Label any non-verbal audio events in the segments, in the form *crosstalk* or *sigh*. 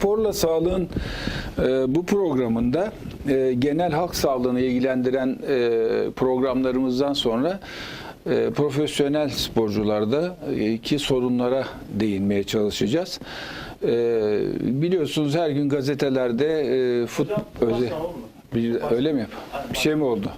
Sporla Sağlığın e, bu programında e, genel halk sağlığını ilgilendiren e, programlarımızdan sonra e, profesyonel sporcularda e, ki sorunlara değinmeye çalışacağız. E, biliyorsunuz her gün gazetelerde e, fut öyle, bir, öyle mi? Bir şey mi oldu?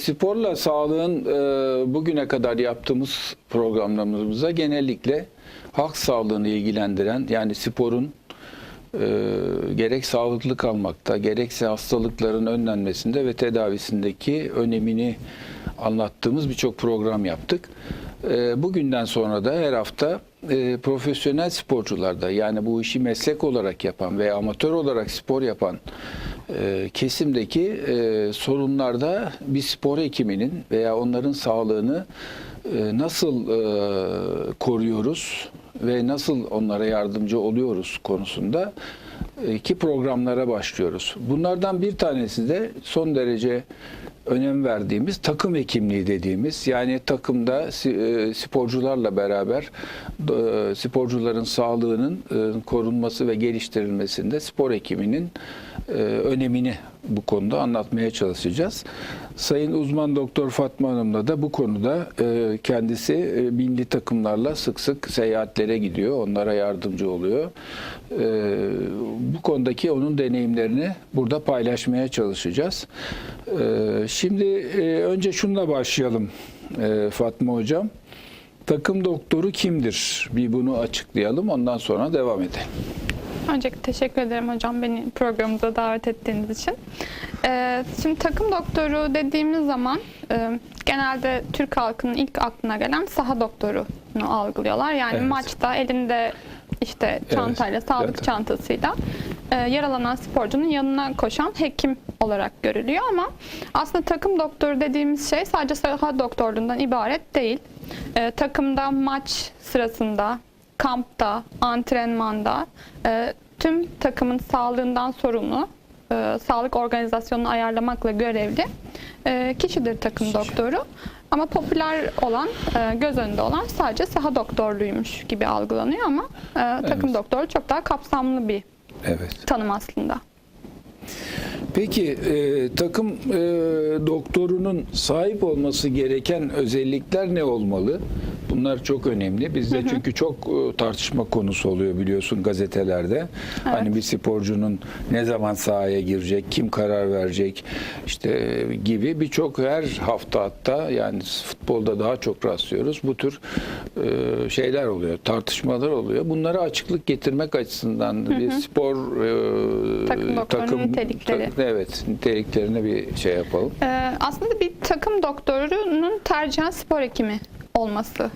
Sporla sağlığın e, bugüne kadar yaptığımız programlarımızda genellikle halk sağlığını ilgilendiren yani sporun e, gerek sağlıklı kalmakta gerekse hastalıkların önlenmesinde ve tedavisindeki önemini anlattığımız birçok program yaptık. E, bugünden sonra da her hafta e, profesyonel sporcularda yani bu işi meslek olarak yapan veya amatör olarak spor yapan kesimdeki e, sorunlarda bir spor hekiminin veya onların sağlığını e, nasıl e, koruyoruz ve nasıl onlara yardımcı oluyoruz konusunda iki programlara başlıyoruz. Bunlardan bir tanesi de son derece önem verdiğimiz takım hekimliği dediğimiz yani takımda sporcularla beraber sporcuların sağlığının korunması ve geliştirilmesinde spor hekiminin önemini bu konuda anlatmaya çalışacağız. Sayın uzman doktor Fatma Hanım'la da bu konuda e, kendisi e, milli takımlarla sık sık seyahatlere gidiyor. Onlara yardımcı oluyor. E, bu konudaki onun deneyimlerini burada paylaşmaya çalışacağız. E, şimdi e, önce şununla başlayalım e, Fatma Hocam. Takım doktoru kimdir? Bir bunu açıklayalım. Ondan sonra devam edelim. Öncelikle teşekkür ederim hocam beni programımıza davet ettiğiniz için. Ee, şimdi takım doktoru dediğimiz zaman e, genelde Türk halkının ilk aklına gelen saha doktorunu algılıyorlar. Yani Evet. maçta elinde işte çantayla, sağlık zaten. çantasıyla e, yaralanan sporcunun yanına koşan hekim olarak görülüyor ama aslında takım doktoru dediğimiz şey sadece saha doktorluğundan ibaret değil. E, takımda maç sırasında, kampta, antrenmanda e, tüm takımın sağlığından sorumlu, e, sağlık organizasyonunu ayarlamakla görevli e, kişidir takım doktoru. Ama popüler olan, e, göz önünde olan sadece saha doktorluğuymuş gibi algılanıyor ama e, takım Evet. doktoru çok daha kapsamlı bir Evet. tanım aslında. Peki e, takım e, doktorunun sahip olması gereken özellikler ne olmalı? Bunlar çok önemli. Bizde çünkü çok e, tartışma konusu oluyor biliyorsun gazetelerde. Hani bir sporcunun ne zaman sahaya girecek, kim karar verecek işte gibi birçok her hafta hatta yani futbolda daha çok rastlıyoruz. Bu tür e, şeyler oluyor, tartışmalar oluyor. Bunlara açıklık getirmek açısından bir spor e, Takım doktorunun nitelikleri. ta- evet, niteliklerine bir şey yapalım. Ee, aslında bir takım doktorunun tercihen spor hekimi olması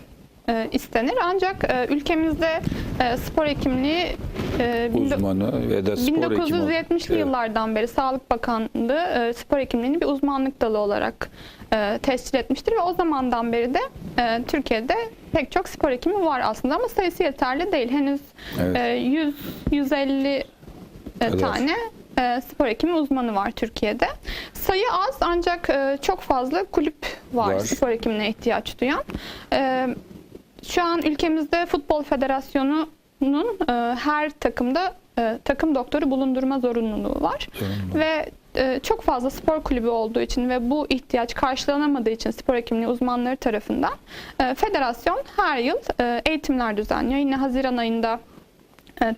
e, istenir. Ancak e, ülkemizde e, spor hekimliği e, Uzmanı ve da spor hekimi. 1970'li Evet. yıllardan beri Sağlık Bakanlığı e, spor hekimliğini bir uzmanlık dalı olarak e, tescil etmiştir ve o zamandan beri de e, Türkiye'de pek çok spor hekimi var aslında ama sayısı yeterli değil. Henüz Evet. e, 100 150 e, Evet. tane e, spor hekimi uzmanı var Türkiye'de. Sayı az ancak e, çok fazla kulüp var, Var. spor hekimine ihtiyaç duyan. E, şu an ülkemizde Futbol Federasyonu'nun e, her takımda e, takım doktoru bulundurma zorunluluğu var. Zorunlu. Ve e, çok fazla spor kulübü olduğu için ve bu ihtiyaç karşılanamadığı için spor hekimliği uzmanları tarafından e, federasyon her yıl e, eğitimler düzenliyor. Yine Haziran ayında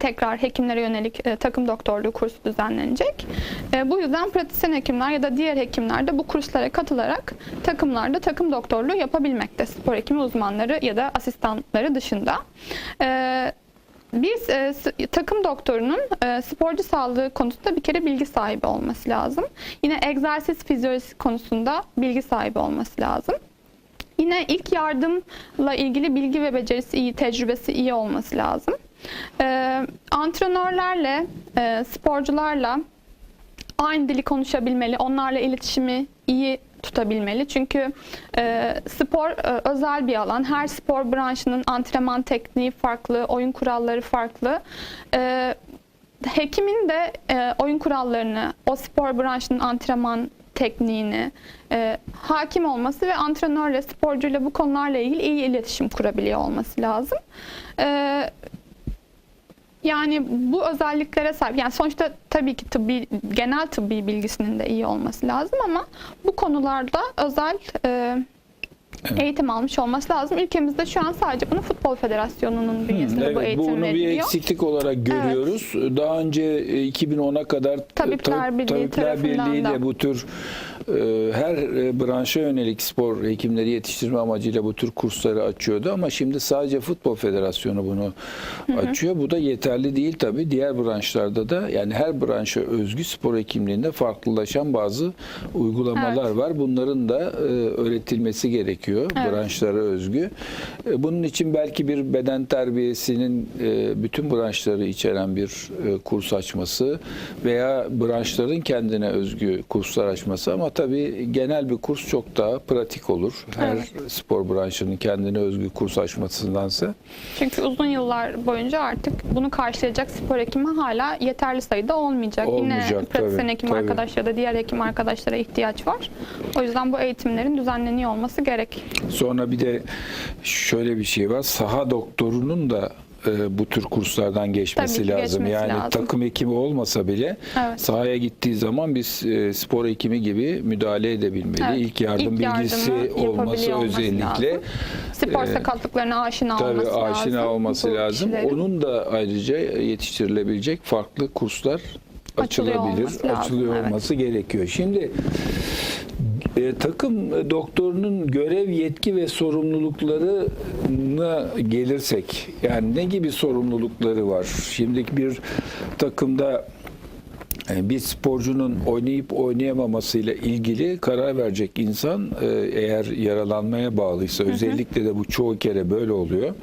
tekrar hekimlere yönelik e, takım doktorluğu kursu düzenlenecek. E, bu yüzden pratisyen hekimler ya da diğer hekimler de bu kurslara katılarak takımlarda takım doktorluğu yapabilmekte. Spor hekimi uzmanları ya da asistanları dışında. E, bir e, takım doktorunun e, sporcu sağlığı konusunda bir kere bilgi sahibi olması lazım. Yine egzersiz fizyolojisi konusunda bilgi sahibi olması lazım. Yine ilk yardımla ilgili bilgi ve becerisi iyi, tecrübesi iyi olması lazım. Ee, antrenörlerle, e, sporcularla aynı dili konuşabilmeli, onlarla iletişimi iyi tutabilmeli. Çünkü e, spor e, özel bir alan. Her spor branşının antrenman tekniği farklı, oyun kuralları farklı. E, hekimin de e, oyun kurallarını, o spor branşının antrenman tekniğini e, hakim olması ve antrenörle, sporcuyla bu konularla ilgili iyi iletişim kurabiliyor olması lazım. E, yani bu özelliklere sahip. Yani sonuçta tabii ki tıbbi, genel tıbbi bilgisinin de iyi olması lazım ama bu konularda özel e, eğitim almış olması lazım. Ülkemizde şu an sadece bunu Futbol Federasyonu'nun bünyesinde bu Evet, eğitim bunu bir veriliyor. eksiklik olarak görüyoruz. Daha önce e, 2010'a kadar Tabipler Tab- Birliği Tabipler Birliği de bu tür e, her e, branşa yönelik spor hekimleri yetiştirme amacıyla bu tür kursları açıyordu ama şimdi sadece Futbol Federasyonu bunu açıyor. Bu da yeterli değil tabii. Diğer branşlarda da yani her branşa özgü spor hekimliğinde farklılaşan bazı uygulamalar Evet. var. Bunların da e, öğretilmesi gerekiyor Evet. branşlara özgü. E, Bunun için belki bir beden terbiyesinin e, bütün branşları içeren bir e, kurs açması veya branşların kendine özgü kurslar açması ama tabii genel bir kurs çok daha pratik olur. Her Evet. spor branşının kendine özgü kurs açmasındansa. Çünkü uzun yıllar boyunca artık bunu karşılayacak spor hekimi hala yeterli sayıda olmayacak. Olmayacak, Yine pratisyen tabii, hekim tabii. arkadaşlara da diğer hekim arkadaşlara ihtiyaç var. O yüzden bu eğitimlerin düzenleniyor olması gerek. Sonra bir de şöyle bir şey var. Saha doktorunun da e, bu tür kurslardan geçmesi Tabii lazım. geçmesi yani lazım. takım hekimi olmasa bile Evet. sahaya gittiği zaman biz e, spor hekimi gibi müdahale edebilmeli. Evet, İlk yardım ilk bilgisi olması olması özellikle lazım. Spor e, sakatlıklarına aşina tabii olması lazım. aşina olması bu lazım. kişilerin. Onun da ayrıca yetiştirilebilecek farklı kurslar Açılıyor açılabilir, olması lazım, açılıyor evet. olması gerekiyor. Şimdi e, takım doktorunun görev, yetki ve sorumluluklarına gelirsek, yani ne gibi sorumlulukları var? Şimdi bir takımda bir sporcunun oynayıp oynayamamasıyla ilgili karar verecek insan e, eğer yaralanmaya bağlıysa özellikle de bu çoğu kere böyle oluyor.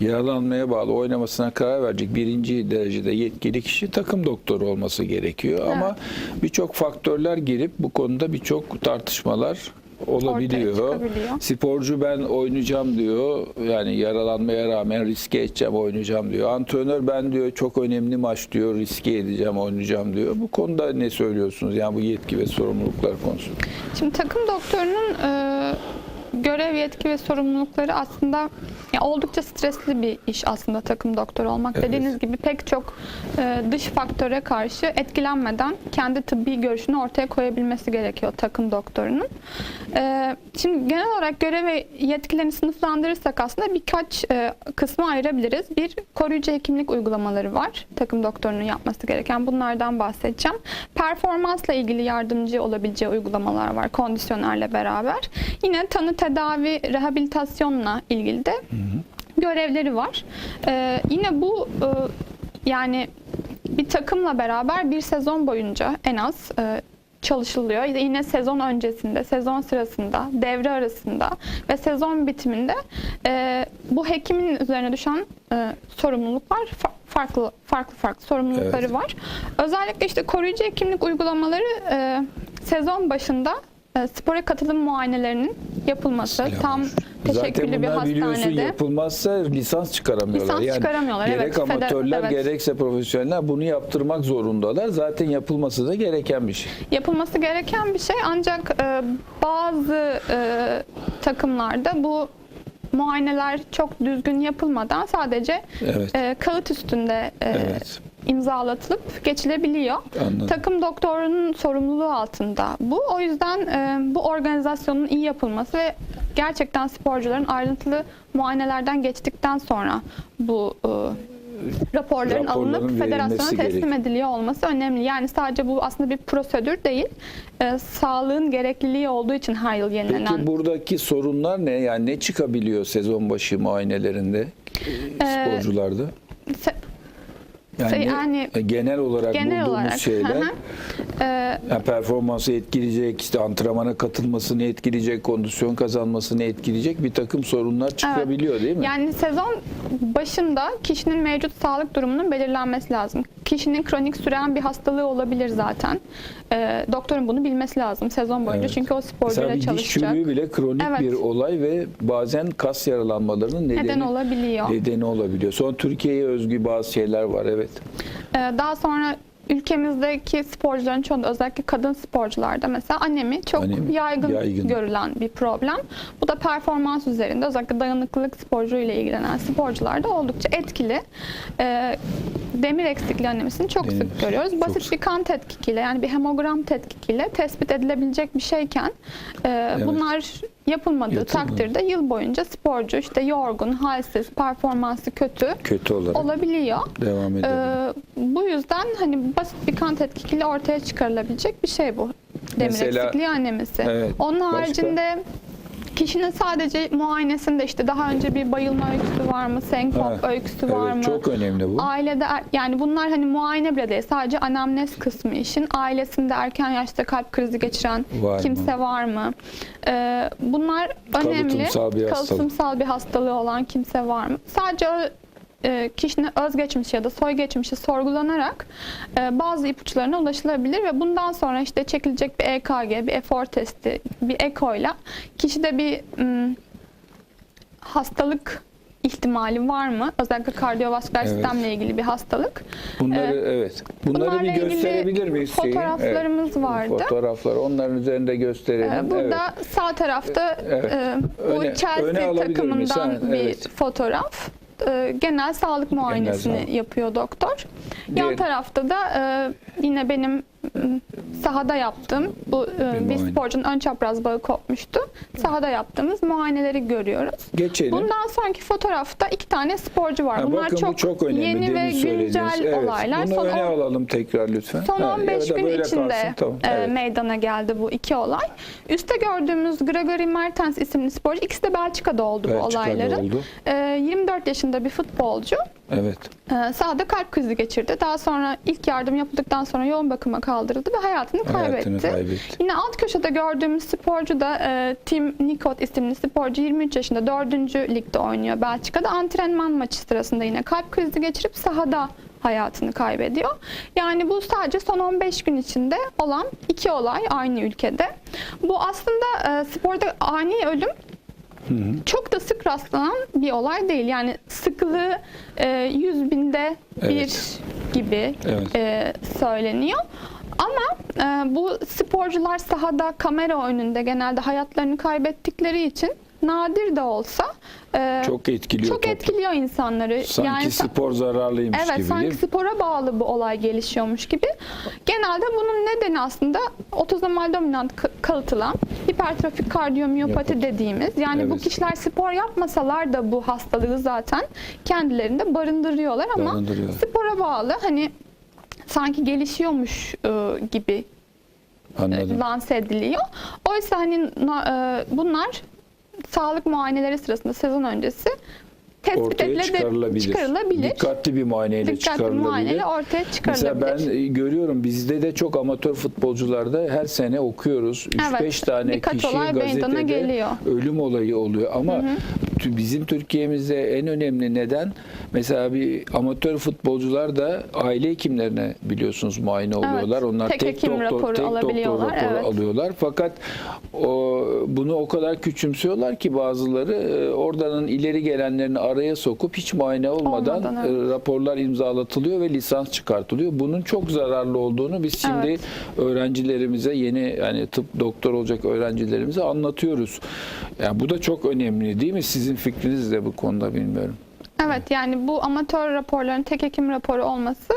Yaralanmaya bağlı oynamasına karar verecek birinci derecede yetkili kişi takım doktoru olması gerekiyor. Ama birçok faktörler girip bu konuda birçok tartışmalar olabiliyor. Sporcu ben oynayacağım diyor. Yani yaralanmaya rağmen riske edeceğim oynayacağım diyor. Antrenör ben diyor çok önemli maç diyor riske edeceğim oynayacağım diyor. Bu konuda ne söylüyorsunuz? Yani bu yetki ve sorumluluklar konusunda. Şimdi takım doktorunun e, görev, yetki ve sorumlulukları aslında ya oldukça stresli bir iş aslında takım doktoru olmak. Evet. Dediğiniz gibi pek çok e, dış faktöre karşı etkilenmeden kendi tıbbi görüşünü ortaya koyabilmesi gerekiyor takım doktorunun. E, şimdi genel olarak görev ve yetkilerini sınıflandırırsak aslında birkaç e, kısma ayırabiliriz. Bir koruyucu hekimlik uygulamaları var takım doktorunun yapması gereken. Bunlardan bahsedeceğim. Performansla ilgili yardımcı olabileceği uygulamalar var kondisyonerle beraber. Yine tanı tedavi rehabilitasyonla ilgili de görevleri var. Ee, yine bu e, yani bir takımla beraber bir sezon boyunca en az e, çalışılıyor. Yine sezon öncesinde, sezon sırasında, devre arasında ve sezon bitiminde e, bu hekimin üzerine düşen e, sorumluluklar fa- farklı farklı farklı sorumlulukları Evet. var. Özellikle işte koruyucu hekimlik uygulamaları e, sezon başında e, spora katılım muayenelerinin yapılması tam teşekküllü Zaten bir bunlar biliyorsun hastanede. yapılmazsa lisans çıkaramıyorlar. Lisans çıkaramıyorlar, Gerek evet. Feder- amatörler evet. gerekse profesyoneller bunu yaptırmak zorundalar. Zaten yapılması da gereken bir şey. yapılması gereken bir şey ancak e, bazı e, takımlarda bu muayeneler çok düzgün yapılmadan sadece Evet. e, kağıt üstünde e, Evet. İmzalatılıp geçilebiliyor. Anladım. Takım doktorunun sorumluluğu altında bu. O yüzden e, bu organizasyonun iyi yapılması ve gerçekten sporcuların ayrıntılı muayenelerden geçtikten sonra bu e, raporların Raporların alınıp federasyona teslim gerek. ediliyor olması önemli. Yani sadece bu aslında bir prosedür değil. E, sağlığın gerekliliği olduğu için her yıl yenilenen. Peki buradaki sorunlar ne? Yani ne çıkabiliyor sezon başı muayenelerinde e, sporcularda? Se- Yani, Yani- e, genel olarak Genel bulduğumuz olarak. şeyler Hı hı. Ee, yani performansı etkileyecek, işte antrenmana katılmasını etkileyecek, kondisyon kazanmasını etkileyecek bir takım sorunlar çıkabiliyor değil mi? Yani sezon başında kişinin mevcut sağlık durumunun belirlenmesi lazım. Kişinin kronik süren bir hastalığı olabilir zaten. Ee, doktorun bunu bilmesi lazım sezon boyunca Evet. çünkü o Mesela sporcuyla çalışacak. çürüğü bile kronik Evet. bir olay ve bazen kas yaralanmalarının nedeni, Neden olabiliyor. nedeni olabiliyor. Sonra Türkiye'ye özgü bazı şeyler var evet. Ee, daha sonra ülkemizdeki sporcuların çoğunda özellikle kadın sporcularda mesela anemi çok Anemi, yaygın, yaygın. görülen bir problem. Bu da performans üzerinde özellikle dayanıklılık sporcuyla ilgilenen sporcularda oldukça etkili. Ee, demir eksikliği anemisini çok Demir, sık görüyoruz. çok Basit sık. bir kan tetkikiyle yani bir hemogram tetkikiyle tespit edilebilecek bir şeyken e, bunlar yapılmadığı Yapılmadı. takdirde yıl boyunca sporcu işte yorgun, halsiz, performansı kötü Kötü olarak olabiliyor. devam edelim. Ee, bu yüzden hani basit bir kan tetkikiyle ortaya çıkarılabilecek bir şey bu. Demir Mesela- eksikliği anemisi. Evet, Onun başka? Kişinin sadece muayenesinde işte daha önce bir bayılma öyküsü var mı, senkop Ha, öyküsü var evet, mı? çok önemli bu. Ailede er- yani bunlar hani muayene bile değil. Sadece anamnez kısmı işin. Ailesinde erken yaşta kalp krizi geçiren Var mı? kimse var mı? Ee, bunlar önemli. Kalıtımsal bir hastalık. Bir hastalığı olan kimse var mı? Sadece e, kişinin özgeçmişi ya da soy geçmişi sorgulanarak e, bazı ipuçlarına ulaşılabilir ve bundan sonra işte çekilecek bir EKG, bir efor testi, bir ekoyla kişide bir m, hastalık ihtimali var mı? Özellikle kardiyovasküler Evet. sistemle ilgili bir hastalık. Bunları Ee, evet. Bunları bunlarla bir gösterebilir miyiz? fotoğraflarımız vardı. Fotoğraflar. Onların üzerinde gösterelim. Ee, Burada evet. sağ tarafta Evet. e, bu Öne- Chelsea öne miyiz? takımından bir evet. fotoğraf. Ee, genel sağlık muayenesini sağlık. yapıyor doktor. Yan Diğer- tarafta da e, yine benim sahada yaptığım bu e, bir, muayene. sporcunun ön çapraz bağı kopmuştu. Sahada yaptığımız muayeneleri görüyoruz. Geçelim. Bundan sonraki fotoğrafta iki tane sporcu var. Ha, Bunlar bakın çok, bu çok önemli. yeni ve güncel Evet. olaylar. Bunu Son öne on- alalım tekrar lütfen. Son Ha, 15 ya da gün içinde kalsın. Tamam. e, evet. meydana geldi bu iki olay. Üste gördüğümüz Gregory Mertens isimli sporcu ikisi de Belçika'da oldu bu Belçika'da olayların. oldu. E, 24 yaşında bir futbolcu Evet. e, sahada kalp krizi geçirdi. Daha sonra ilk yardım yapıldıktan sonra yoğun bakıma kaldırıldı ve hayatını kaybetti. Hayatını kaybetti. Yine alt köşede gördüğümüz sporcu da e, Tim Nikot isimli sporcu 23 yaşında 4. ligde oynuyor Belçika'da. Antrenman maçı sırasında yine kalp krizi geçirip sahada hayatını kaybediyor. Yani bu sadece son 15 gün içinde olan iki olay aynı ülkede. Bu aslında e, sporda ani ölüm çok da sık rastlanan bir olay değil. Yani sıklığı e, 100 binde bir Evet. gibi Evet. e, söyleniyor. Ama e, bu sporcular sahada kamera önünde genelde hayatlarını kaybettikleri için nadir de olsa e, Çok etkiliyor. çok topu. etkiliyor insanları. Sanki yani spor zararlıymış Evet gibi sanki değil mi? spora bağlı bu olay gelişiyormuş gibi. Genelde bunun nedeni aslında otozomal dominant kalıtılan hipertrofik kardiyomiyopati Yapati. dediğimiz. Yani bu Evet. kişiler spor yapmasalar da bu hastalığı zaten kendilerinde barındırıyorlar ama Barındırıyorlar. spora bağlı hani sanki gelişiyormuş e, gibi Anladım. lanse ediliyor. Oysa hani e, bunlar sağlık muayeneleri sırasında sezon öncesi tespit Ortaya edilebilir, çıkarılabilir. çıkarılabilir. Dikkatli bir muayeneyle Dikkatli çıkarılabilir. muayeneyle ortaya Mesela çıkarılabilir. ben e, görüyorum bizde de çok amatör futbolcularda her sene okuyoruz. 3-5 Evet, tane kişi gazetede geliyor. ölüm olayı oluyor. Ama tü- bizim Türkiye'mizde en önemli neden mesela bir amatör futbolcular da aile hekimlerine biliyorsunuz muayene oluyorlar. Onlar Tek tek, doktor, raporu tek doktor alabiliyorlar, raporu evet. alıyorlar. Fakat o, bunu o kadar küçümsüyorlar ki bazıları e, oradanın ileri gelenlerini araya sokup hiç muayene olmadan, Olmadan, evet. e, raporlar imzalatılıyor ve lisans çıkartılıyor. Bunun çok zararlı olduğunu biz şimdi Evet. öğrencilerimize yeni yani tıp doktor olacak öğrencilerimize anlatıyoruz. Yani bu da çok önemli değil mi? Sizin fikriniz de bu konuda bilmiyorum. Evet yani bu amatör raporların tek hekim raporu olması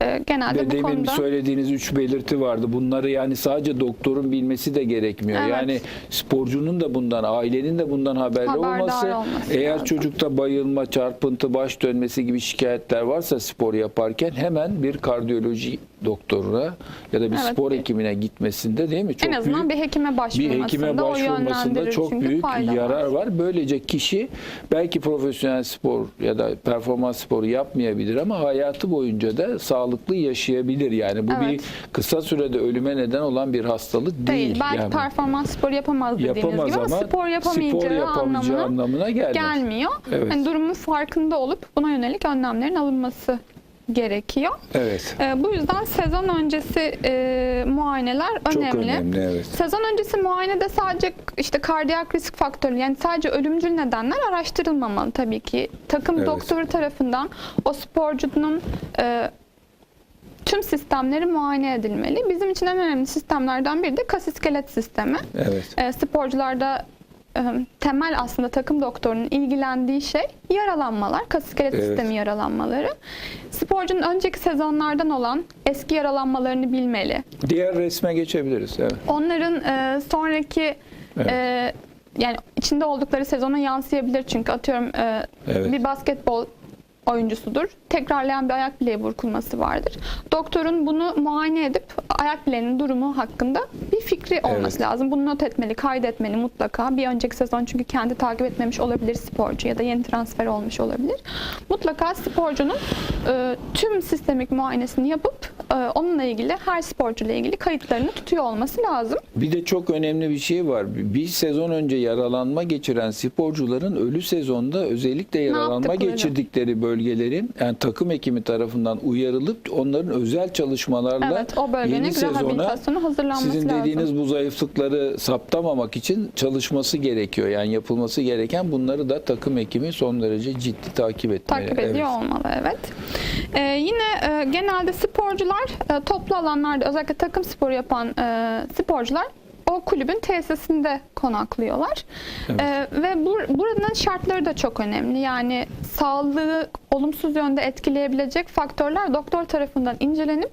e, genelde Ve bu demin konuda söylediğiniz üç belirti vardı. Bunları yani sadece doktorun bilmesi de gerekmiyor. Evet. Yani sporcunun da bundan, ailenin de bundan haberli Haberdar olması. olması eğer lazım. çocukta bayılma, çarpıntı, baş dönmesi gibi şikayetler varsa spor yaparken hemen bir kardiyoloji doktoruna ya da bir Evet, spor bir- hekimine gitmesinde değil mi? Çok en azından büyük bir hekime bir başvurmasında, hekime o başvurmasında çok büyük var. yarar var. Böylece kişi belki profesyonel spor ya da performans sporu yapmayabilir ama hayatı boyunca da sağlıklı yaşayabilir. Yani bu Evet. bir kısa sürede ölüme neden olan bir hastalık değil. Değil. Belki yani. performans sporu yapamaz dediğiniz yapamaz gibi ama, ama spor yapamayacağı, spor yapamayacağı anlamına anlamına gelmez. gelmiyor. Evet. Hani durumun farkında olup buna yönelik önlemlerin alınması gerekiyor. Evet. Ee, bu yüzden sezon öncesi e, muayeneler Çok önemli. önemli evet. Sezon öncesi muayenede sadece işte kardiyak risk faktörü yani sadece ölümcül nedenler araştırılmamalı tabii ki. Takım Evet. doktoru tarafından o sporcunun e, tüm sistemleri muayene edilmeli. Bizim için en önemli sistemlerden biri de kas iskelet sistemi. Evet. E, sporcularda e, temel aslında takım doktorunun ilgilendiği şey yaralanmalar, kas iskelet Evet. sistemi yaralanmaları. Sporcunun önceki sezonlardan olan eski yaralanmalarını bilmeli. Diğer resme geçebiliriz. Evet. Onların e, sonraki Evet. e, yani içinde oldukları sezona yansıyabilir çünkü atıyorum e, Evet. bir basketbol oyuncusudur. Tekrarlayan bir ayak bileği burkulması vardır. Doktorun bunu muayene edip ayak bileğinin durumu hakkında bir fikri olması Evet. lazım. Bunu not etmeli, kaydetmeli mutlaka. Bir önceki sezon çünkü kendi takip etmemiş olabilir sporcu ya da yeni transfer olmuş olabilir. Mutlaka sporcunun e, tüm sistemik muayenesini yapıp e, onunla ilgili her sporcuyla ilgili kayıtlarını tutuyor olması lazım. Bir de çok önemli bir şey var. Bir sezon önce yaralanma geçiren sporcuların ölü sezonda özellikle yaralanma geçirdikleri bölgelerin yani takım hekimi tarafından uyarılıp onların özel çalışmalarla Evet, o bölgenin yeni sezona sizin lazım. dediğiniz bu zayıflıkları saptamamak için çalışması gerekiyor. Yani yapılması gereken bunları da takım hekimi son derece ciddi takip etmeli. takip ediyor Evet. olmalı evet. Ee, yine e, genelde sporcular e, toplu alanlarda özellikle takım sporu yapan e, sporcular o kulübün tesisinde konaklıyorlar. Evet. Ee, ve bur- buranın şartları da çok önemli. Yani sağlığı olumsuz yönde etkileyebilecek faktörler doktor tarafından incelenip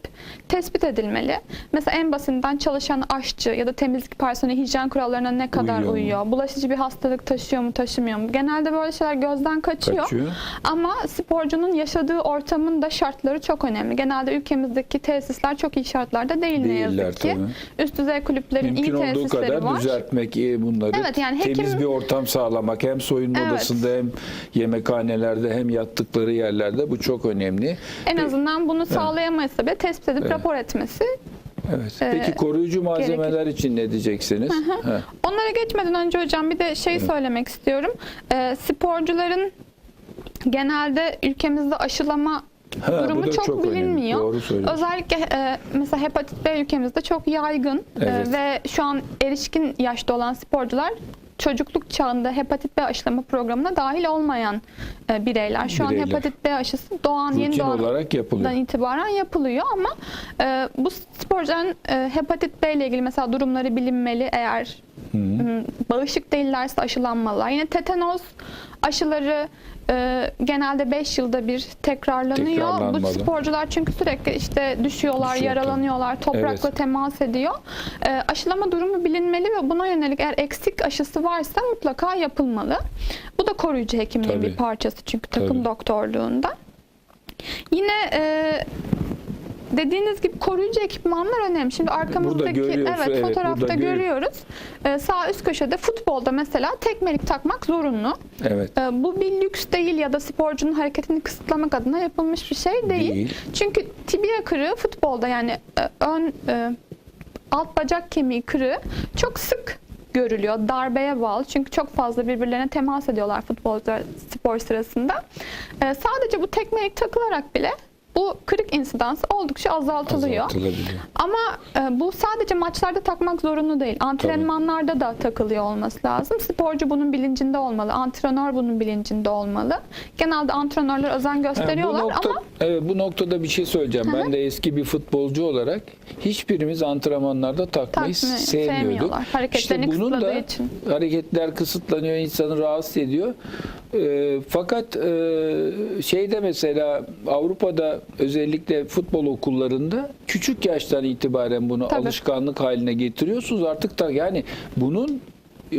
tespit edilmeli. Mesela en basitinden çalışan aşçı ya da temizlik personeli hijyen kurallarına ne kadar Uyuyor uyuyor? Bulaşıcı bir hastalık taşıyor mu, taşımıyor mu? Genelde böyle şeyler gözden kaçıyor. Kaçıyor. Ama sporcunun yaşadığı ortamın da şartları çok önemli. Genelde ülkemizdeki tesisler çok iyi şartlarda değil ne Değiller yazık ki. tabii. Üst düzey kulüplerin Mümkün iyi olduğu kadar var. düzeltmek e, bunları. Evet, yani hekim- Temiz bir ortam sağlamak hem soyunma Evet. odasında hem yemekhanelerde hem yattıkları yerlerde bu çok önemli. En azından bunu sağlayamaysa bile tespit edip rapor etmesi. Evet. Ee, Peki koruyucu malzemeler için ne diyeceksiniz? Ha. Onlara geçmeden önce hocam bir de şey söylemek istiyorum. Ee, sporcuların genelde ülkemizde aşılama Ha, durumu çok, çok önemli. bilinmiyor. Doğru. Özellikle e, mesela hepatit B ülkemizde çok yaygın E, Evet. ve şu an erişkin yaşta olan sporcular çocukluk çağında hepatit B aşılama programına dahil olmayan e, bireyler. Şu Bireyler. an hepatit B aşısı doğan yeni Rutin doğan olarak yapılıyor. dan itibaren yapılıyor ama e, bu sporcuların e, hepatit B ile ilgili mesela durumları bilinmeli eğer m, bağışık değillerse aşılanmalılar. Yine tetanoz aşıları e, genelde 5 yılda bir tekrarlanıyor. Bu sporcular çünkü sürekli işte düşüyorlar, Düşüyor, yaralanıyorlar, toprakla Evet. temas ediyor. E, aşılama durumu bilinmeli ve buna yönelik eğer eksik aşısı varsa mutlaka yapılmalı. Bu da koruyucu hekimliğin Tabii. bir parçası çünkü takım Tabii. doktorluğunda. Yine e, dediğiniz gibi koruyucu ekipmanlar önemli. Şimdi arkamızdaki evet, evet, fotoğrafta görüyoruz. E, sağ üst köşede futbolda mesela tekmelik takmak zorunlu. Evet. E, bu bir lüks değil ya da sporcunun hareketini kısıtlamak adına yapılmış bir şey değil. Değil. Çünkü tibia kırığı futbolda yani e, ön e, alt bacak kemiği kırığı çok sık görülüyor. Darbeye bağlı. Çünkü çok fazla birbirlerine temas ediyorlar futbolcular spor sırasında. E, sadece bu tekmelik takılarak bile bu kırık insidansı oldukça azaltılıyor. Ama e, bu sadece maçlarda takmak zorunlu değil. Antrenmanlarda da takılıyor olması lazım. Sporcu bunun bilincinde olmalı. Antrenör bunun bilincinde olmalı. Genelde antrenörler özen Yani gösteriyorlar bu nokta, ama evet, bu noktada bir şey söyleyeceğim. Ben de eski bir futbolcu olarak hiçbirimiz antrenmanlarda takmayı Takmayı sevmiyorduk. Hareketlerini bunun da için. hareketler kısıtlanıyor, insanı rahatsız ediyor. Ee, fakat e, şeyde mesela Avrupa'da özellikle futbol okullarında küçük yaştan itibaren bunu Tabii. alışkanlık haline getiriyorsunuz. Artık da yani bunun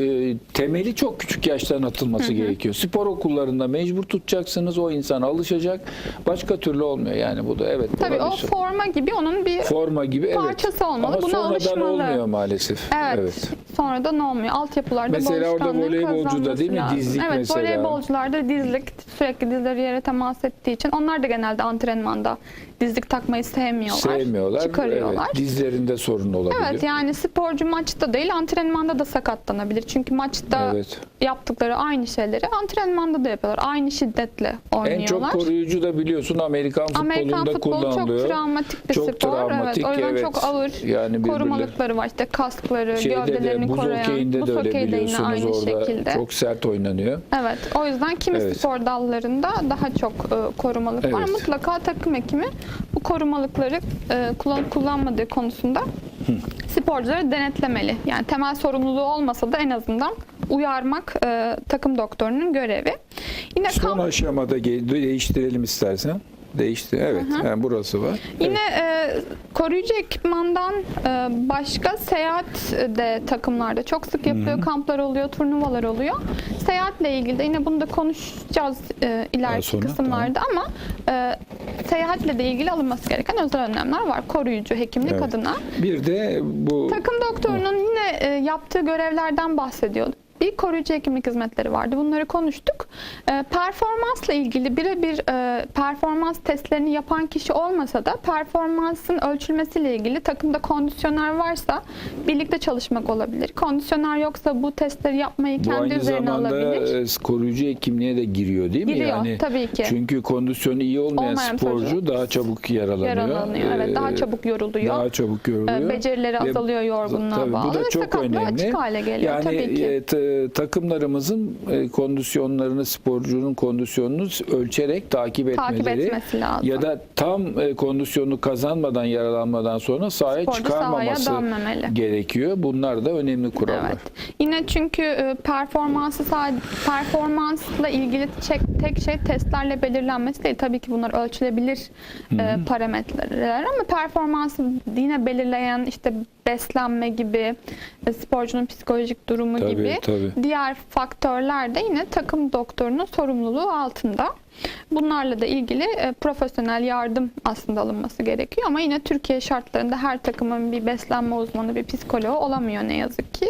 e, temeli çok küçük yaştan atılması gerekiyor. Spor okullarında mecbur tutacaksınız. O insan alışacak. Başka türlü olmuyor. Yani bu da evet. Tabii o olabilir. forma gibi onun bir forma gibi evet. parçası olmalı. Ama Buna sonradan alışmalı. olmuyor maalesef. Evet. Sonradan olmuyor. Altyapılarda Mesela orada voleybolcuda değil mi? lazım. Dizlik evet, mesela. voleybolcularda dizlik sürekli dizleri yere temas ettiği için onlar da genelde antrenmanda dizlik takmayı sevmiyorlar. Sevmiyorlar. Çıkarıyorlar. Evet, dizlerinde sorun olabilir. Evet yani sporcu maçta değil antrenmanda da sakatlanabilir. Çünkü maçta Evet. yaptıkları aynı şeyleri antrenmanda da yapıyorlar. Aynı şiddetle oynuyorlar. En çok koruyucu da biliyorsun Amerikan futbolunda Amerikan futbolu çok travmatik bir Çok spor. travmatik, evet. O yüzden evet. çok ağır Yani korumalıkları var. İşte kaskları, Şeyde gövdelerini de buz koruyan. okeyinde buz de öyle biliyorsunuz aynı orada şekilde. çok sert oynanıyor. Evet. O yüzden kimi Evet. spor dallarında daha çok e, korumalık var. Evet. Mutlaka takım hekimi bu korumalıkları e, kullanıp kullanmadığı konusunda sporcuları denetlemeli. Yani temel sorumluluğu olmasa da en azından uyarmak e, takım doktorunun görevi. Yine Son kamp aşamada değiştirelim istersen. Değişti. Evet. Yani burası var. Yine e, koruyucu ekipmandan e, başka seyahat de takımlarda çok sık yapılıyor. Kamplar oluyor, turnuvalar oluyor. Seyahatle ilgili de yine bunu da konuşacağız e, ileriki sonra, kısımlarda ama e, seyahatle de ilgili alınması gereken özel önlemler var. Koruyucu hekimlik Evet. adına. Bir de bu Takım doktorunun yine e, yaptığı görevlerden bahsediyor. Bir koruyucu hekimlik hizmetleri vardı. Bunları konuştuk. E, performansla ilgili birebir e, performans testlerini yapan kişi olmasa da performansın ölçülmesiyle ilgili takımda kondisyoner varsa birlikte çalışmak olabilir. Kondisyoner yoksa bu testleri yapmayı bu kendi aynı üzerine zamanda alabilir. e, koruyucu hekimliğe de giriyor değil mi? Giriyor, yani tabii ki. Çünkü kondisyonu iyi olmayan, Olmayan sporcu sporcu daha çabuk yaralanıyor. Yaralanıyor. Evet, daha Ee, çabuk yoruluyor. Daha çabuk yoruluyor. E, becerileri azalıyor yorgunluğa Tabii, bağlı. Bu da çok önemli. açık hale geliyor yani tabii ki. e, takımlarımızın e, kondisyonlarını, sporcunun kondisyonunu ölçerek takip Takip etmeleri etmesi lazım. ya da tam e, kondisyonunu kazanmadan yaralanmadan sonra sahaya Sporcu çıkarmaması sahaya gerekiyor. Bunlar da önemli kurallar. Evet. Yine çünkü e, performansı performansla ilgili tek, tek şey testlerle belirlenmesi değil. Tabii ki bunlar ölçülebilir e, parametreler ama performansı yine belirleyen işte beslenme gibi, e, sporcunun psikolojik durumu Tabii, gibi tabii. diğer faktörler de yine takım doktorunun sorumluluğu altında. Bunlarla da ilgili e, profesyonel yardım aslında alınması gerekiyor ama yine Türkiye şartlarında her takımın bir beslenme uzmanı, bir psikoloğu olamıyor ne yazık ki.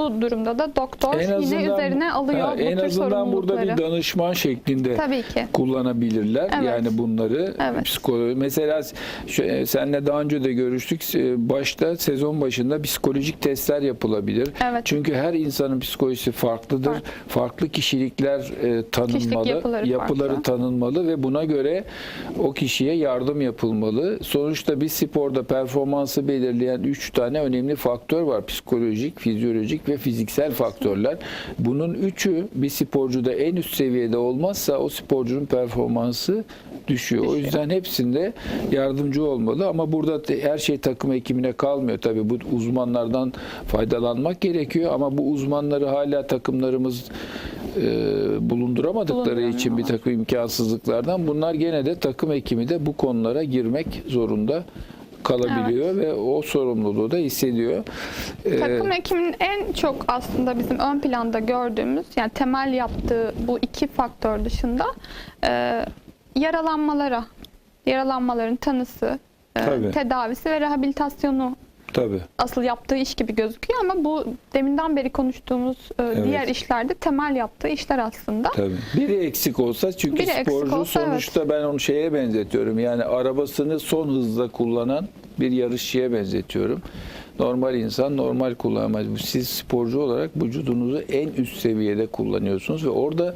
Bu durumda da doktor yine üzerine alıyor ha, bu en tür azından burada bir danışman şeklinde Tabii ki. kullanabilirler. Evet. Yani bunları Evet. psikolo mesela şu, e, senle daha önce de görüştük. E, Başta sezon başında psikolojik testler yapılabilir. Evet. Çünkü her insanın psikolojisi farklıdır. Farklı. Farklı kişilikler e, tanınmalı, yapıları farklı. tanınmalı ve buna göre o kişiye yardım yapılmalı. Sonuçta bir sporda performansı belirleyen üç tane önemli faktör var. Psikolojik, fizyolojik ve fiziksel faktörler. Bunun üçü bir sporcuda en üst seviyede olmazsa o sporcunun performansı düşüyor. O yüzden hepsinde yardımcı olmalı ama burada her şey takım hekimine kalmıyor. Tabii bu uzmanlardan faydalanmak gerekiyor ama bu uzmanları hala takımlarımız e, bulunduramadıkları için bir takım imkansızlıklardan bunlar gene de takım hekimi de bu konulara girmek zorunda kalabiliyor ve o sorumluluğu da hissediyor. Ee, Takım hekiminin en çok aslında bizim ön planda gördüğümüz yani temel yaptığı bu iki faktör dışında e, yaralanmalara, yaralanmaların tanısı, e, tedavisi ve rehabilitasyonu tabii. asıl yaptığı iş gibi gözüküyor ama bu deminden beri konuştuğumuz e, diğer işlerde temel yaptığı işler aslında. Tabii. Biri eksik olsa çünkü Biri eksik sporcu olsa, sonuçta ben onu şeye benzetiyorum. Yani arabasını son hızda kullanan bir yarışçıya benzetiyorum. Normal insan normal kullanmaz. Siz sporcu olarak vücudunuzu en üst seviyede kullanıyorsunuz ve orada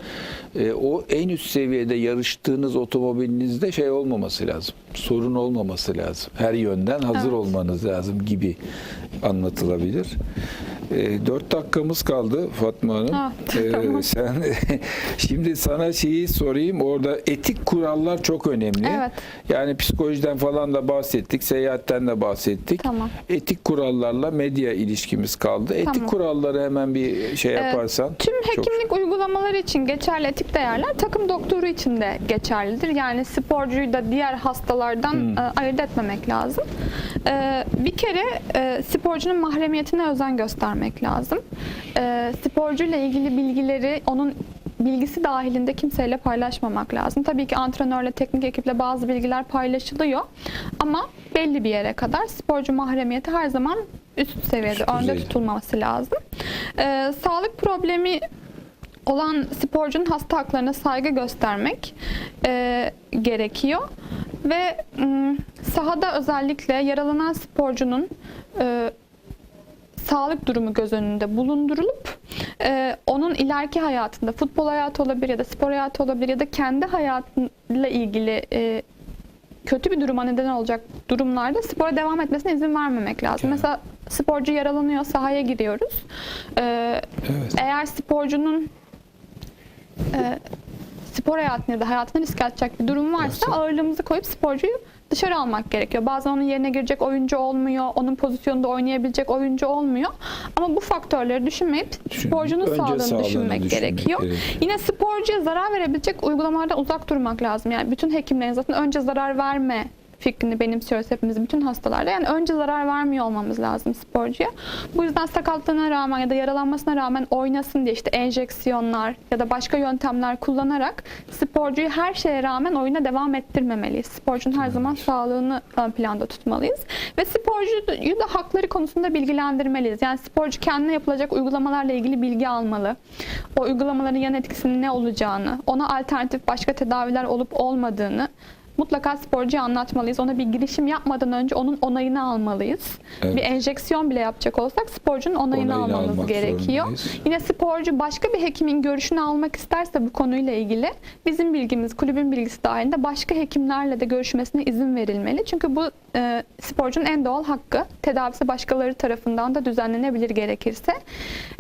e, o en üst seviyede yarıştığınız otomobilinizde şey olmaması lazım. Sorun olmaması lazım. Her yönden hazır Evet. olmanız lazım gibi anlatılabilir. E, 4 dakikamız kaldı Fatma Hanım. Ha, E, *laughs* tamam. sen *laughs* şimdi sana şeyi sorayım. Orada etik kurallar çok önemli. Evet. Yani psikolojiden falan da bahsettik, seyahatten de bahsettik. Tamam. Etik kurallarla medya ilişkimiz kaldı. Etik Tamam. kuralları hemen bir şey Ee, yaparsan. Tüm çok- hekimlik uygulamaları için geçerli etik değerler takım doktoru için de geçerlidir. Yani sporcuyu da diğer hastalar sporlardan e, ayırt etmemek lazım. E, bir kere e, sporcunun mahremiyetine özen göstermek lazım. E, sporcuyla ilgili bilgileri onun bilgisi dahilinde kimseyle paylaşmamak lazım. Tabii ki antrenörle, teknik ekiple bazı bilgiler paylaşılıyor. Ama belli bir yere kadar sporcu mahremiyeti her zaman üst seviyede, Üst önde tutulması lazım. Ee, sağlık problemi olan sporcunun hasta haklarına saygı göstermek e, gerekiyor. Ve m, sahada özellikle yaralanan sporcunun e, sağlık durumu göz önünde bulundurulup e, onun ileriki hayatında futbol hayatı olabilir ya da spor hayatı olabilir ya da kendi hayatıyla ilgili e, kötü bir duruma neden olacak durumlarda spora devam etmesine izin vermemek lazım. Evet. Mesela sporcu yaralanıyor, sahaya giriyoruz. E, Evet. eğer sporcunun e, spor hayatında ya da hayatına risk atacak bir durum varsa Varsa. ağırlığımızı koyup sporcuyu dışarı almak gerekiyor. Bazen onun yerine girecek oyuncu olmuyor, onun pozisyonunda oynayabilecek oyuncu olmuyor. Ama bu faktörleri düşünmeyip Düşün- sporcunun önce sağlığını sağlığını düşünmek, düşünmek gerekiyor. gerekiyor. Yine sporcuya zarar verebilecek uygulamalardan uzak durmak lazım. Yani bütün hekimlerin zaten önce zarar verme fikrini benimsiyoruz hepimiz bütün hastalarda. Yani önce zarar vermiyor olmamız lazım sporcuya. Bu yüzden sakatlığına rağmen ya da yaralanmasına rağmen oynasın diye işte enjeksiyonlar ya da başka yöntemler kullanarak sporcuyu her şeye rağmen oyuna devam ettirmemeliyiz. Sporcunun her zaman sağlığını ön planda tutmalıyız. Ve sporcuyu da hakları konusunda bilgilendirmeliyiz. Yani sporcu kendine yapılacak uygulamalarla ilgili bilgi almalı. O uygulamaların yan etkisinin ne olacağını, ona alternatif başka tedaviler olup olmadığını mutlaka sporcuya anlatmalıyız. Ona bir girişim yapmadan önce onun onayını almalıyız. Evet. Bir enjeksiyon bile yapacak olsak sporcunun onayını, Onayını almamız gerekiyor. zorundayız. Yine sporcu başka bir hekimin görüşünü almak isterse bu konuyla ilgili bizim bilgimiz, kulübün bilgisi dahilinde başka hekimlerle de görüşmesine izin verilmeli. Çünkü bu e, sporcunun en doğal hakkı. Tedavisi başkaları tarafından da düzenlenebilir gerekirse.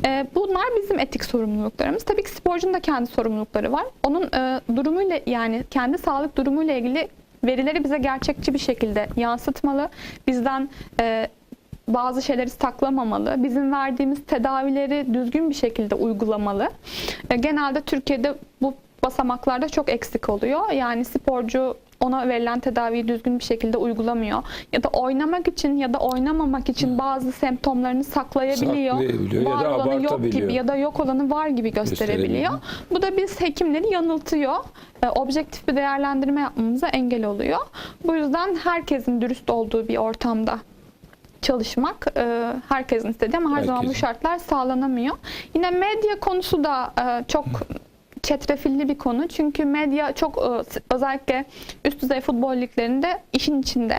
E, bunlar bizim etik sorumluluklarımız. Tabii ki sporcunun da kendi sorumlulukları var. Onun e, durumuyla yani kendi sağlık durumuyla ilgili verileri bize gerçekçi bir şekilde yansıtmalı. Bizden e, bazı şeyleri saklamamalı. Bizim verdiğimiz tedavileri düzgün bir şekilde uygulamalı. E, Genelde Türkiye'de bu basamaklarda çok eksik oluyor. Yani sporcu ona verilen tedaviyi düzgün bir şekilde uygulamıyor. Ya da oynamak için ya da oynamamak için bazı semptomlarını saklayabiliyor. Saklayabiliyor ya var da olanı yok gibi ya da yok olanı var gibi gösterebiliyor. Bu da biz hekimleri yanıltıyor. E, Objektif bir değerlendirme yapmamıza engel oluyor. Bu yüzden herkesin dürüst olduğu bir ortamda çalışmak e, herkesin istediği ama her zaman bu Herkesin. şartlar sağlanamıyor. Yine medya konusu da e, çok çetrefilli bir konu. Çünkü medya çok e, özellikle üst düzey futbol liglerinde işin içinde.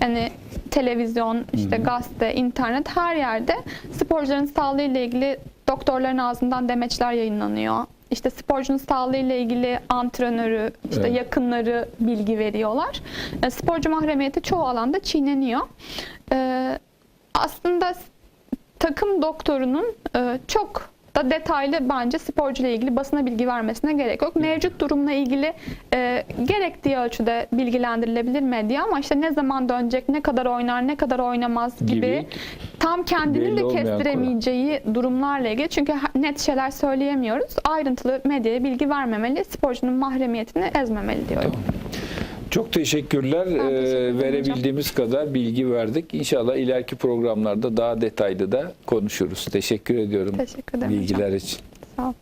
Yani televizyon, işte gazete, internet her yerde sporcuların sağlığı ile ilgili doktorların ağzından demeçler yayınlanıyor. İşte sporcunun sağlığı ile ilgili antrenörü, işte Evet. yakınları bilgi veriyorlar. E, sporcu mahremiyeti çoğu alanda çiğneniyor. E, aslında takım doktorunun e, çok da detaylı bence sporcuyla ilgili basına bilgi vermesine gerek yok. Mevcut durumla ilgili e, gerektiği ölçüde bilgilendirilebilir medya ama işte ne zaman dönecek, ne kadar oynar, ne kadar oynamaz gibi, Gibi tam kendinin belli de kestiremeyeceği durumlarla ilgili çünkü net şeyler söyleyemiyoruz. Ayrıntılı medyaya bilgi vermemeli, sporcunun mahremiyetini ezmemeli diyorum. Çok teşekkürler. teşekkür Ee, hocam. verebildiğimiz kadar bilgi verdik. İnşallah ileriki programlarda daha detaylı da konuşuruz. Teşekkür ediyorum Teşekkür ederim hocam. bilgiler için. Sağ olun.